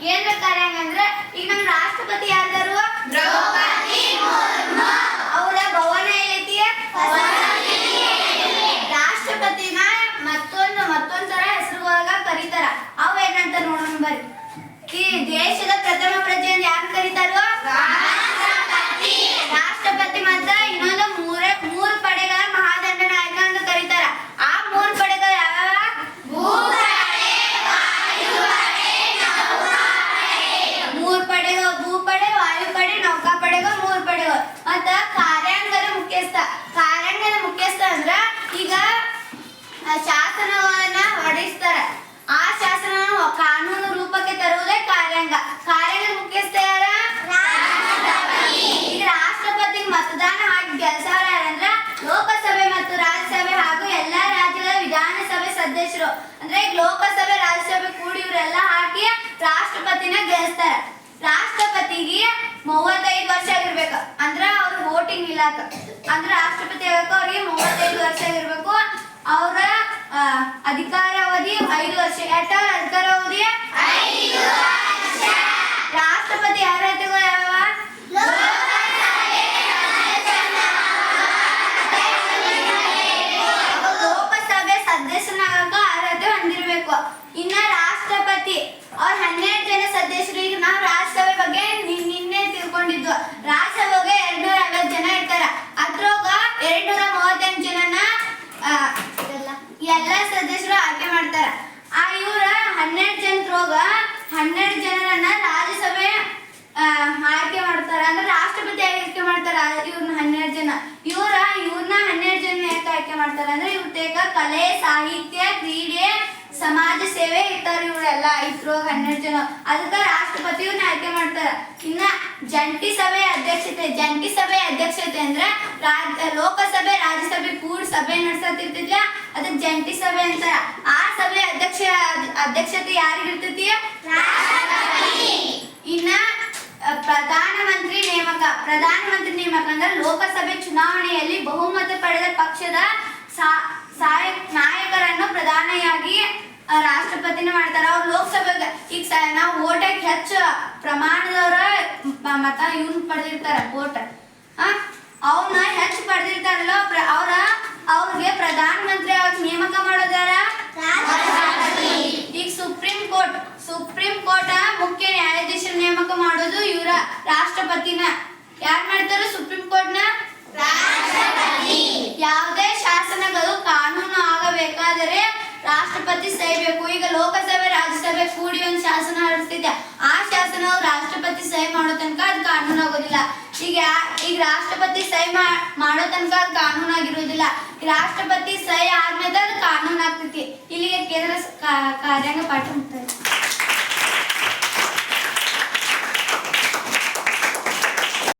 ಕೇಂದ್ರ ಕಾರ್ಯಾಂಗ ಅಂದ್ರೆ ಈಗ ನಮ್ಮ ರಾಷ್ಟ್ರಪತಿ ಯಾರ್ದಾರು ಅಂದ್ರೆ ಲೋಕಸಭೆ, ರಾಜ್ಯಸಭೆ ಕೂಡಿ ಇವರೆಲ್ಲ ಹಾಕಿ ರಾಷ್ಟ್ರಪತಿನ ಗೆಲ್ಸ್ತಾರೆ. ರಾಷ್ಟ್ರಪತಿಗೆ ಮೂವತ್ತೈದು ವರ್ಷ ಆಗಿರ್ಬೇಕು. ಅಂದ್ರ ಅವ್ರ ವೋಟಿಂಗ್ ಇಲಾಖ. ಅಂದ್ರ ರಾಷ್ಟ್ರಪತಿ ಆಗಕ್ಕ ಅವ್ರಿಗೆ ಮೂವತ್ತೈದು ವರ್ಷ ಆಗಿರ್ಬೇಕು. ಅವರ ಅಧಿಕಾರಾವಧಿ ಐದು ವರ್ಷ. ಎಷ್ಟ ಅಧಿಕಾರಾವಧಿ ರಾಷ್ಟ್ರಪತಿ ಅರ್ಹತೆಗಳು ಯಾವ್ಯಾವ ಲೋಕಸಭೆ ಸದಸ್ಯನಾಗಕ ಅರ್ಹತೆ ಹೊಂದಿರಬೇಕು ಇನ್ನ ರಾಷ್ಟ್ರಪತಿ ಅವ್ರ ಹನ್ನೆರಡು ಜನ ಸದಸ್ಯರು ಈಗ ನಾವು ರಾಜ್ಯಸಭೆ ಬಗ್ಗೆ ನಿ- ನಿನ್ನೆ ತಿಳ್ಕೊಂಡಿದ್ವು ರಾಜ್ಯಸಭೆ ಬಗ್ಗೆ ಎರಡ್ನೂರ ಐವತ್ತು ಜನ ಇರ್ತಾರ ಅದ್ರೊಳಗ ಎರಡ್ನೂರ ಮೂವತ್ತೆಂಟು ಜನನ ಆ, ಎಲ್ಲ ಸದಸ್ಯರು ಆಯ್ಕೆ ಮಾಡ್ತಾರ ಆ ಇವ್ರ ಹನ್ನೆರಡು ಜನರೊಳಗ ಹನ್ನೆರಡು ಜನರನ್ನ ರಾಜ್ಯಸಭೆ ಆ, ಆಯ್ಕೆ ಮಾಡ್ತಾರ ಅಂದ್ರೆ ರಾಷ್ಟ್ರಪತಿ ಆಯ್ಕೆ ಇವ್ರನ್ನ ಹನ್ನೆರಡು ಜನ. ಇವ್ರ ಇವ್ರನ್ನ ಹನ್ನೆರಡು ಜನ ಯಾಕೆ ಆಯ್ಕೆ ಮಾಡ್ತಾರೆ ಅಂದ್ರೆ ಇವ್ರ ತೇಕ ಕಲೆ ಸಾಹಿತ್ಯ ಕ್ರೀಡೆ ಸಮಾಜ ಸೇವೆ ಇರ್ತಾರ ಇವರೆಲ್ಲ. ಇದ್ರೊಳಗ ಹನ್ನೆರಡು ಜನ. ಅದಕ್ಕ ರಾಷ್ಟ್ರಪತಿ ಇವ್ರನ್ನ ಆಯ್ಕೆ ಮಾಡ್ತಾರ. ಇನ್ನ ಜಂಟಿ ಸಭೆ ಅಧ್ಯಕ್ಷತೆ ಜಂಟಿ ಸಭೆ ಅಧ್ಯಕ್ಷತೆ ಅಂದ್ರೆ ರಾಜ್ಯ ಲೋಕಸಭೆ ರಾಜ್ಯಸಭೆ ಕೂಡ ಸಭೆ ನಡ್ಸತಿರ್ತಿದ್ಲ ಅದ ಜಂಟಿ ಸಭೆ ಅಂತಾರ. ಆ ಸಭೆ ಅಧ್ಯಕ್ಷ ಅಧ್ಯಕ್ಷತೆ ಯಾರಿಗಿರ್ತೈತಿ? ಇನ್ನ ಪ್ರಧಾನಮಂತ್ರಿ ನೇಮಕ ಪ್ರಧಾನಮಂತ್ರಿ ನೇಮಕ ಅಂದ್ರೆ ಲೋಕಸಭೆ ಚುನಾವಣೆಯಲ್ಲಿ ಬಹುಮತ ಪಡೆದ ಪಕ್ಷದ ನಾಯಕರನ್ನು ಪ್ರಧಾನಿಯಾಗಿ ರಾಷ್ಟ್ರಪತಿನ ಮಾಡ್ತಾರೆ. ಅವ್ರು ಲೋಕಸಭೆಗೆ ಈಗ ನಾವು ಓಟಕ್ಕೆ ಹೆಚ್ಚು ಪ್ರಮಾಣದವರ ಮತ ಇವ್ನ ಪಡೆದಿರ್ತಾರ ಓಟ್ ಅವನ್ನ ಹೆಚ್ಚು ಪಡೆದಿರ್ತಾರಲ್ಲ ಪ್ರ- ಅವ್ರ ಅವ್ರಿಗೆ ಪ್ರಧಾನಮಂತ್ರಿ ಆಗಿ ನೇಮಕ ಮಾಡೋದಾರ ಈಗ ಸುಪ್ರೀಂ ಕೋರ್ಟ್ ಸುಪ್ರೀಂ ಕೋರ್ಟ್ ಮುಖ್ಯ ನ್ಯಾಯಾಧೀಶರ ನೇಮಕ ಮಾಡೋದು ಇವರ ರಾಷ್ಟ್ರಪತಿನ. ಯಾರ್ ಮಾಡ್ತಾರ ಸುಪ್ರೀಂ ಕೋರ್ಟ್ನ? ಯಾವುದೇ ಶಾಸನಗಳು ಕಾನೂನು ಆಗಬೇಕಾದರೆ ರಾಷ್ಟ್ರಪತಿ ಸಹಿ ಬೇಕು ಈಗ ಲೋಕಸಭೆ, ರಾಜ್ಯಸಭೆ ಕೂಡಿ ಒಂದು ಶಾಸನ ಹೊರಡಿಸ್ತಿದ್ದೆ ಆ ಶಾಸನವು ರಾಷ್ಟ್ರಪತಿ ಸಹಿ ಮಾಡೋ ತನಕ ಅದು ಕಾನೂನು ಆಗೋದಿಲ್ಲ. ಈಗ ಈಗ ರಾಷ್ಟ್ರಪತಿ ಸಹಿ ಮಾಡೋ ತನಕ ಅದು ಕಾನೂನು ಆಗಿರೋದಿಲ್ಲ ರಾಷ್ಟ್ರಪತಿ ಸಹಿ ಆದ್ಮೇಲೆ ಅದು ಕಾನೂನು ಆಗ್ತೈತಿ. ಇಲ್ಲಿಗೆ ಕೇಂದ್ರ ಕಾರ್ಯಾಂಗ ಪಾಠ ಮುಕ್ತಾಯ